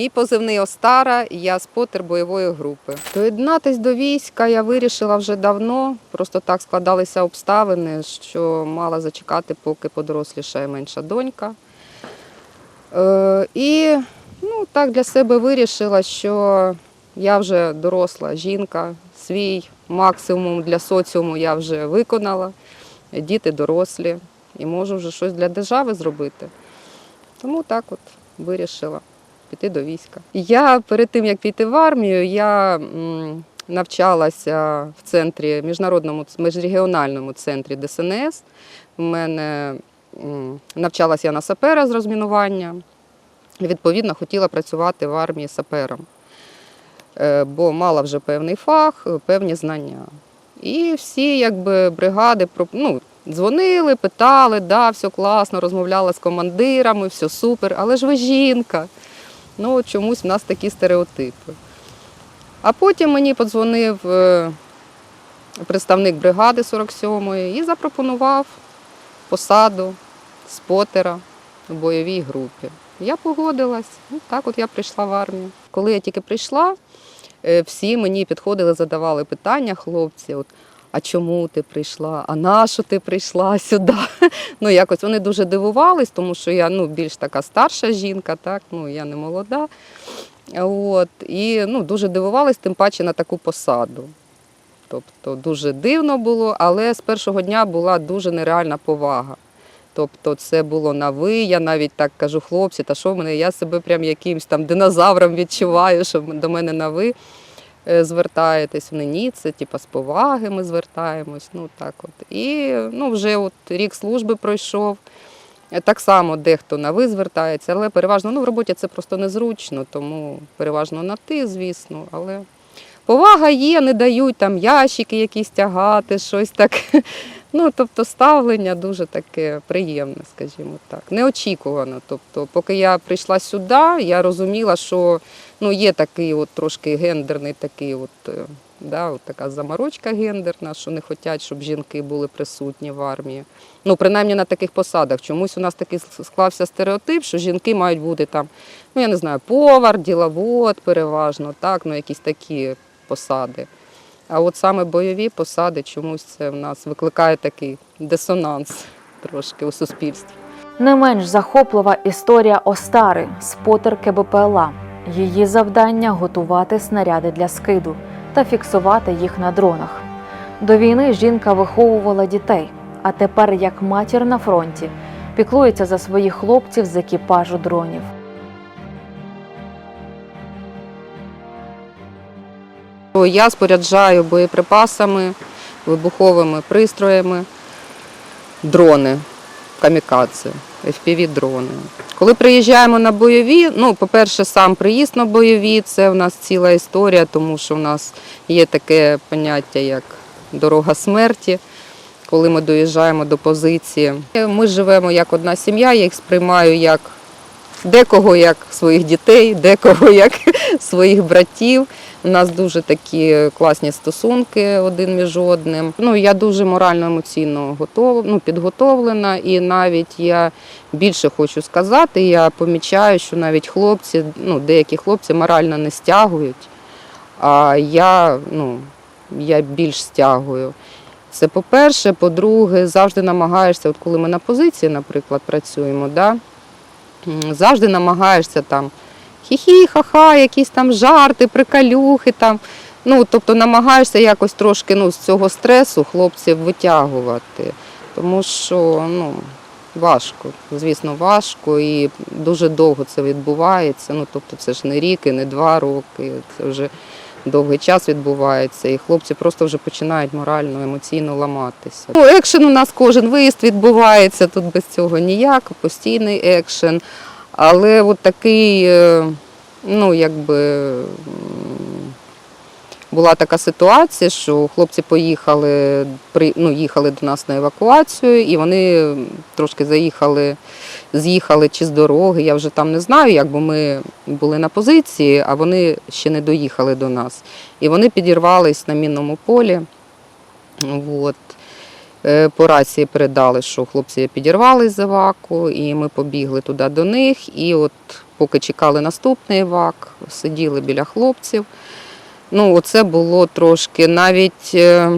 Мій позивний Остара, я спотер бойової групи. Доєднатись до війська я вирішила вже давно. Просто так складалися обставини, що мала зачекати, поки подорослішає менша донька. Е, і ну, так для себе вирішила, що я вже доросла жінка, свій максимум для соціуму я вже виконала, діти дорослі і можу вже щось для держави зробити. Тому так от вирішила піти до війська. Я перед тим, як піти в армію, я навчалася в центрі, міжнародному міжрегіональному центрі ДСНС. У мене навчалася я на сапера з розмінування. Відповідно, хотіла працювати в армії сапером, Е, бо мала вже певний фах, певні знання. І всі якби, бригади ну, дзвонили, питали, да, все класно, розмовляла з командирами, все супер, але ж ви жінка. Ну, чомусь в нас такі стереотипи. А потім мені подзвонив е, представник бригади 47-ї і запропонував посаду спотера у бойовій групі. Я погодилась, ну, так от я прийшла в армію. Коли я тільки прийшла, е, всі мені підходили, задавали питання, хлопці. От, а чому ти прийшла? А на що ти прийшла сюди? Ну, якось вони дуже дивувались, тому що я ну, більш така старша жінка, так, ну, я не молода. От, і ну, дуже дивувались, тим паче на таку посаду. Тобто дуже дивно було, але з першого дня була дуже нереальна повага. Тобто це було на ви. Я навіть так кажу, хлопці, та що в мене, я себе прям якимсь там динозавром відчуваю, що до мене на ви звертаєтесь. Вони ні, це типу, з поваги ми звертаємось. Ну так от. І ну, вже от рік служби пройшов. Е, Так само дехто на ви звертається, але переважно ну, в роботі це просто незручно, тому переважно на ти, звісно. Але повага є, не дають там ящики якісь тягати, щось так. Ну, тобто ставлення дуже таке приємне, скажімо так, неочікувано. Тобто, поки я прийшла сюди, я розуміла, що ну, є такий от трошки гендерний такий от, е, да, от така заморочка гендерна, що не хочуть, щоб жінки були присутні в армії. Ну, принаймні на таких посадах. Чомусь у нас такий склався стереотип, що жінки мають бути там, ну я не знаю, повар, діловод переважно, так, ну якісь такі посади. А от саме бойові посади чомусь це в нас викликає такий дисонанс трошки у суспільстві. Не менш захоплива історія Остари, спотерки БПЛА. Її завдання готувати снаряди для скиду та фіксувати їх на дронах. До війни жінка виховувала дітей, а тепер, як матір на фронті, піклується за своїх хлопців з екіпажу дронів. Я споряджаю боєприпасами, вибуховими пристроями, дрони, камікадзе, FPV-дрони. Коли приїжджаємо на бойові, ну, по-перше, сам приїзд на бойові це в нас ціла історія, тому що в нас є таке поняття, як дорога смерті. Коли ми доїжджаємо до позиції, ми живемо як одна сім'я, я їх сприймаю як декого як своїх дітей, декого як своїх братів. У нас дуже такі класні стосунки один між одним. Ну я дуже морально емоційно готова, ну, підготовлена, і навіть я більше хочу сказати, я помічаю, що навіть хлопці, ну деякі хлопці морально не стягують, а я, ну, я більш стягую. Це по-перше, по-друге, завжди намагаєшся, от коли ми на позиції, наприклад, працюємо, да, завжди намагаєшся там хі-хі, ха-ха, якісь там жарти, приколюхи там. Ну, тобто намагаєшся якось трошки ну, з цього стресу хлопців витягувати. Тому що ну, важко, звісно, важко і дуже довго це відбувається. Ну, тобто це ж не рік і не два роки, це вже довгий час відбувається, і хлопці просто вже починають морально, емоційно ламатися. Ну, екшен у нас кожен виїзд відбувається, тут без цього ніяк, постійний екшен. Але от такий, е, ну якби була така ситуація, що хлопці поїхали, ну, їхали до нас на евакуацію, і вони трошки заїхали, з'їхали чи з дороги. Я вже там не знаю, як, бо ми були на позиції, а вони ще не доїхали до нас. І вони підірвались на мінному полі. От. Е, По рації передали, що хлопці підірвались з еваку, і ми побігли туди до них. І от поки чекали наступний вак, сиділи біля хлопців. Ну, оце було трошки навіть, е,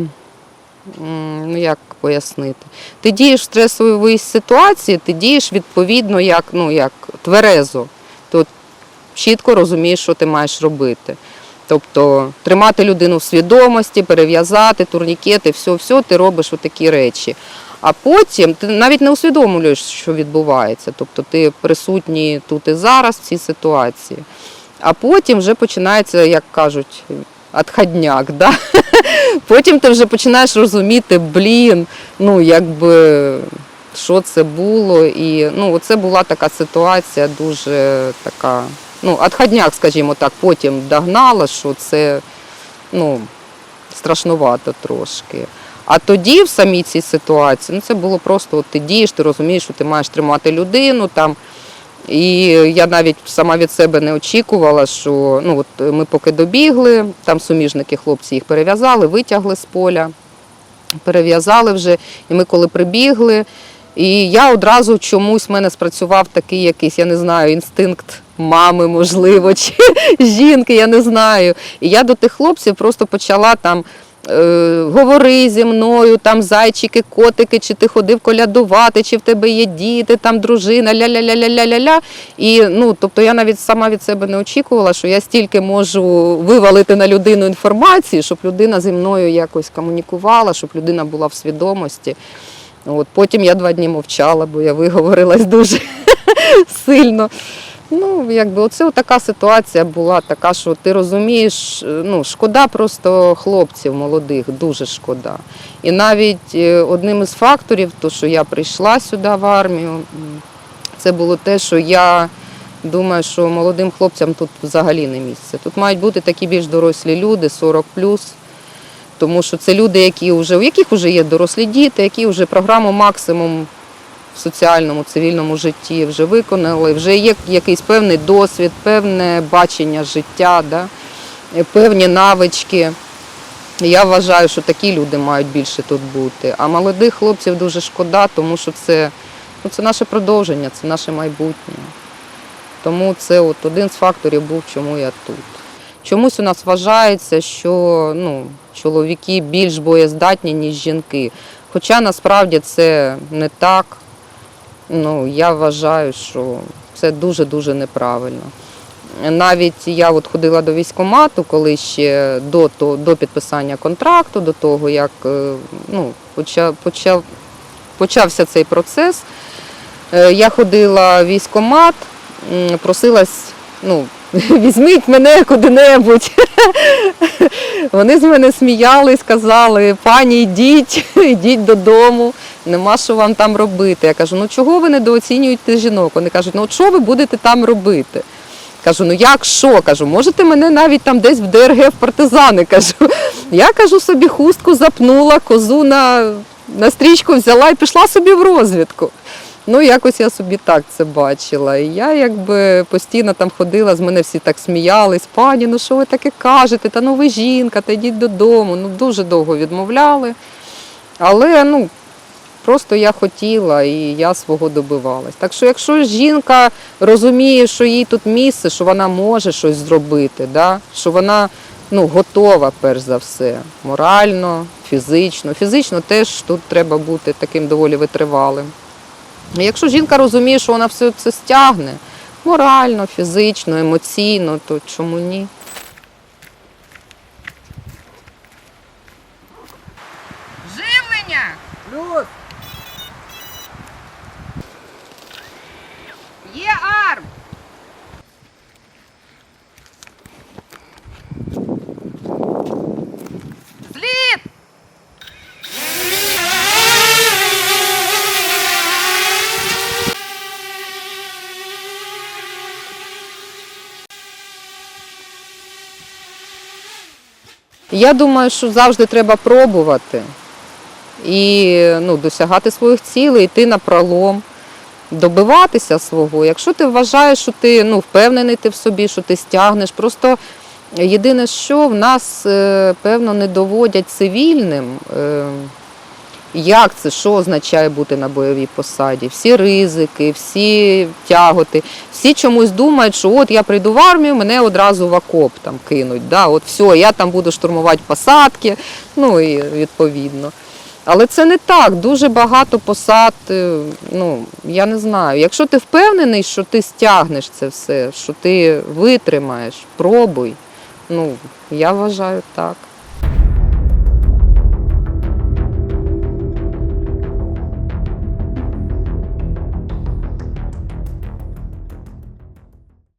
ну як пояснити, ти дієш в стресовій ситуації, ти дієш відповідно як, ну, як тверезо. Ти чітко розумієш, що ти маєш робити. Тобто тримати людину в свідомості, перев'язати, турнікети, все, все, ти робиш такі речі. А потім ти навіть не усвідомлюєш, що відбувається. Тобто ти присутній тут і зараз в цій ситуації. А потім вже починається, як кажуть, отходняк. Да? Потім ти вже починаєш розуміти, блін, ну якби що це було. І ну, це була така ситуація дуже така. Ну, отходняк, скажімо так, потім догнала, що це ну, страшнувато трошки. А тоді, в самій цій ситуації, ну це було просто от ти дієш, ти розумієш, що ти маєш тримати людину там. І я навіть сама від себе не очікувала, що ну, от ми поки добігли, там суміжники хлопці їх перев'язали, витягли з поля, перев'язали вже. І ми коли прибігли, і я одразу чомусь в мене спрацював такий якийсь, я не знаю, інстинкт мами, можливо, чи жінки, я не знаю. І я до тих хлопців просто почала там. Е, Говори зі мною, там зайчики, котики, чи ти ходив колядувати, чи в тебе є діти, там дружина, ля-ля-ля-ля-ля-ля-ля. І ну, тобто я навіть сама від себе не очікувала, що я стільки можу вивалити на людину інформації, щоб людина зі мною якось комунікувала, щоб людина була в свідомості. От, потім я два дні мовчала, бо я виговорилась дуже сильно. Ну, якби оце така ситуація була така, що ти розумієш, е, ну, шкода просто хлопців молодих, дуже шкода. І навіть е, одним із факторів, то, що я прийшла сюди в армію, це було те, що я думаю, що молодим хлопцям тут взагалі не місце. Тут мають бути такі більш дорослі люди, 40 тому що це люди, які вже, у яких вже є дорослі діти, які вже програму максимум в соціальному, цивільному житті вже виконали, вже є якийсь певний досвід, певне бачення життя, да? певні навички. Я вважаю, що такі люди мають більше тут бути. А молодих хлопців дуже шкода, тому що це, ну, це наше продовження, це наше майбутнє. Тому це от один з факторів був, чому я тут. Чомусь у нас вважається, що ну, чоловіки більш боєздатні, ніж жінки. Хоча насправді це не так. Ну, я вважаю, що це дуже-дуже неправильно. Навіть я от ходила до військкомату, коли ще до, то- до підписання контракту, до того, як е, ну, почав, почав, почався цей процес. Е, Я ходила в військкомат, просилась, ну, візьміть мене куди-небудь. Вони з мене сміялись, казали, пані, йдіть, йдіть додому, нема що вам там робити. Я кажу, ну чого ви недооцінюєте жінок? Вони кажуть, ну от що ви будете там робити? Кажу, ну як що? Кажу, можете мене навіть там десь в ДРГ в партизани. Кажу. Я кажу, собі хустку запнула, козу на, на стрічку взяла і пішла собі в розвідку. Ну, якось я собі так це бачила. І я якби постійно там ходила, з мене всі так сміялись, пані, ну що ви таке кажете? Та ну ви жінка, та йдіть додому. Ну, дуже довго відмовляли. Але ну, просто я хотіла і я свого добивалась. Так що, якщо жінка розуміє, що їй тут місце, що вона може щось зробити, да? що вона ну, готова, перш за все, морально, фізично. Фізично теж тут треба бути таким доволі витривалим. І Якщо жінка розуміє, що вона все це стягне морально, фізично, емоційно, то чому ні? Живлення! Плюс! Є Я думаю, що завжди треба пробувати і ну, досягати своїх цілей, йти на пролом добиватися свого. Якщо ти вважаєш, що ти ну, впевнений ти в собі, що ти стягнеш, просто єдине, що в нас, е, певно, не доводять цивільним. Як це, що означає бути на бойовій посаді, всі ризики, всі тяготи, всі чомусь думають, що от я прийду в армію, мене одразу в окоп там кинуть. Да? От все, я там буду штурмувати посадки, ну і відповідно. Але це не так. Дуже багато посад. е, Ну я не знаю. Якщо ти впевнений, що ти стягнеш це все, що ти витримаєш, пробуй. Ну я вважаю так.